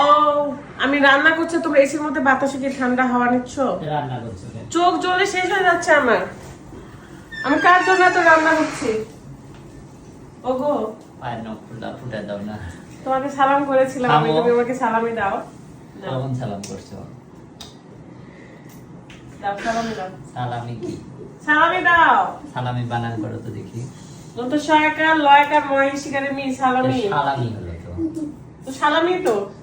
ও আমি রান্না করছি তোমরা এসির মধ্যে বাতাসে কি ঠান্ডা হাওয়া নিচ্ছ? রান্না করছ? চোখ জ্বলে শেষ হয়ে যাচ্ছে আমার। আমি কার জন্য এত রান্না করছি? ওগো। পায়ের নখ ফুটা ফুটা দাও না। তোমাকে সালাম করেছিলাম আমি তুমি আমাকে সালামি দাও। কখন সালাম করছ? দাও সালামি দাও। সালামি কি? সালামি দাও। সালামি বানান করো তো দেখি। দন্ত সয়াকার লয়কার ময় মি সালামি। সালামি হলো তো। তো সালামি তো। তুমি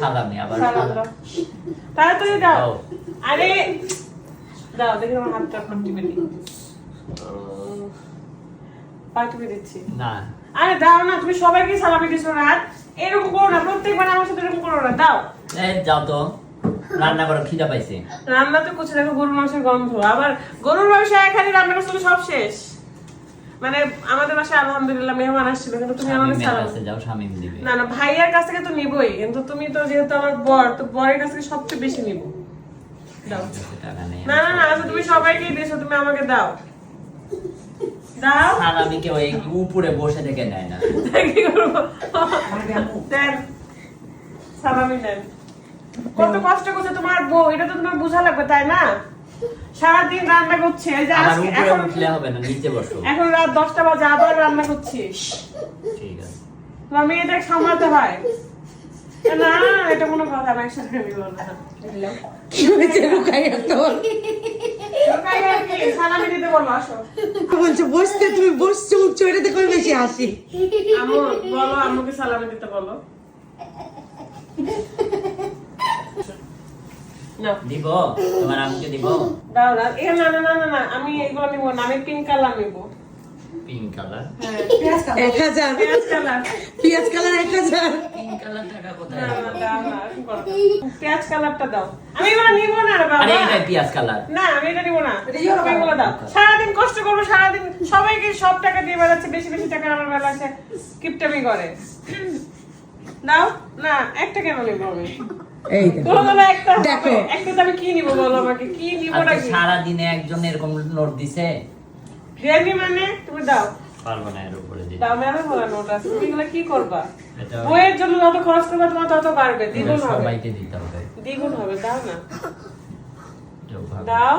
সালামি আবার সালাম দাও। সালাম। তাড়াতাড়ি দাও। দাও। আরে দাও দেখি আমার হাতটা এখন টিপে দিই। পা টিপে দিচ্ছি। না। আরে দাও না তুমি সবাইকে সালামি দিছো রাত এরকম করো না প্রত্যেকবার আমার সাথে এরকম করো না। দাও। এই যাও তো। রান্না করো খিদা পাইছে। রান্না তো করছে দেখো গরুর মাংসের গন্ধ। আবার গরুর মাংস এখানে রান্না করছিল সব শেষ। মানে আমাদের বাসায় আলহামদুলিল্লাহ মেহমান আসছিল কিন্তু তুমি সালাম যাও স্বামী দিবে না না ভাইয়ার কাছ থেকে তো নিবই কিন্তু তুমি তো যেহেতু আমার বর তো বরের কাছ থেকে সবচেয়ে বেশি নিব। দাও। না না না আচ্ছা তুমি সবাইকে দিয়েছ তুমি আমাকে দাও। দাও। কেউ এই উপরে বসে থেকে নেয় না। কি করব। দেন সালামি দেন কত কষ্ট করছে তোমার বউ এটা তো তোমার বোঝা লাগবে তাই না? সারাদিন রান্না করছে এই যে আজকে এখন উঠলে হবে না নিচে বসো। এখন রাত দশটা বাজে আবার রান্না করছিস ঠিক আছে। তোমার মেয়েটাকে সামলাতে হয়। না এটা কোনো কথা না একসাথে না। কি? হয়েছে তোর বলছো বসতে তুমি বসছো উঠছো এটাতে করে বেশি হাসি। আমু বলো আম্মুকে সালামি দিতে বলো। নাও দিব তোমার আম্মুকে দিব। দাও দাও এ না না না না না আমি এগুলো নিবো না আমি পিঙ্ক কালার নিবো। পিঙ্ক কালার হ্যাঁ এক হাজার। পেঁয়াজ কালার। পেঁয়াজ কালার এক হাজার। পিঙ্ক কালার টাকা কোথায়? না দাও না পেঁয়াজ কালারটা দাও। আমি এগুলো নিবো না রে বাবা। আরে এটা পিয়াজ কালার। না আমি এটা নিবো না। তুমি এগুলো দাও। সারাদিন কষ্ট করব সারাদিন সবাইকে সব টাকা দিয়ে বেড়াচ্ছে বেশি বেশি টাকা আমার বেলা আছে কিপটামি করে। দাও না একটা কেন নিবো আমি? এই দেখো। বলো না একটা দেখো। হবে। একটা তো আমি কি নিবো বলো আমাকে? কি নিবো না সারা দিনে একজন এরকম নোট দিছে। দেয়নি মানে? তুমি দাও। পারব না এর উপরে দিতে দাও মেলা ভরা নোট আছে। তুমি এগুলো কি করবা? বইয়ের জন্য যত খরচ করবা তোমার তত বাড়বে। দ্বিগুণ হবে। সবাইকে দিতে হবে। দ্বিগুণ হবে দাও না। দাও।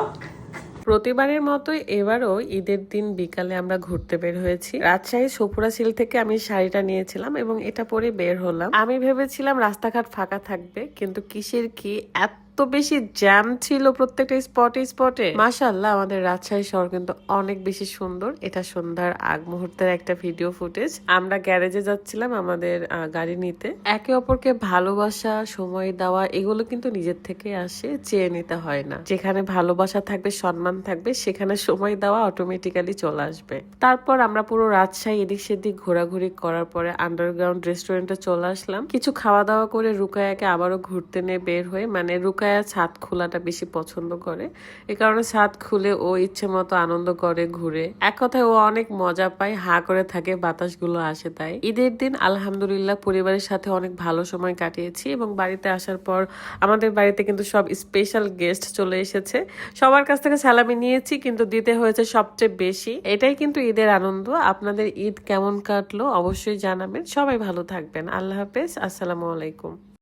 প্রতিবারের মতোই এবারও ঈদের দিন বিকালে আমরা ঘুরতে বের হয়েছি। রাজশাহী সপুরা সিল থেকে আমি শাড়িটা নিয়েছিলাম এবং এটা পরে বের হলাম। আমি ভেবেছিলাম রাস্তাঘাট ফাঁকা থাকবে, কিন্তু কিসের কি এত বেশি জ্যাম ছিল প্রত্যেকটা স্পটে স্পটে মাশাল্লাহ আমাদের রাজশাহী শহর কিন্তু অনেক বেশি সুন্দর। এটা সন্ধ্যার আগ মুহূর্তের একটা ভিডিও ফুটেজ আমরা গ্যারেজে যাচ্ছিলাম আমাদের গাড়ি নিতে। একে অপরকে ভালোবাসা, সময় দেওয়া, এগুলো কিন্তু নিজের থেকে আসে, চেয়ে নিতে হয় না। যেখানে ভালোবাসা থাকবে, সম্মান থাকবে, সেখানে সময় দেওয়া অটোমেটিক্যালি চলে আসবে। তারপর আমরা পুরো রাজশাহী এদিক সেদিক ঘোরাঘুরি করার পরে আন্ডারগ্রাউন্ড রেস্টুরেন্টে চলে আসলাম। কিছু খাওয়া দাওয়া করে রুকায়াকে আবারও ঘুরতে নিয়ে বের হয়ে মানে রুকায়া ছাদ খোলাটা বেশি পছন্দ করে। এ কারণে ছাদ খুলে ও ইচ্ছে মতো আনন্দ করে ঘুরে। এক কথায় ও অনেক মজা পায়, হা করে থাকে, বাতাসগুলো আসে তাই। ঈদের দিন আলহামদুলিল্লাহ পরিবারের সাথে অনেক ভালো সময় কাটিয়েছি এবং বাড়িতে আসার পর আমাদের বাড়িতে কিন্তু সব স্পেশাল গেস্ট চলে এসেছে। সবার কাছ থেকে সালামি নিয়েছি কিন্তু দিতে হয়েছে সবচেয়ে বেশি। এটাই কিন্তু ঈদের আনন্দ। আপনাদের ঈদ কেমন কাটলো অবশ্যই জানাবেন। সবাই ভালো থাকবেন। আল্লাহ হাফেজ। আসসালামু আলাইকুম।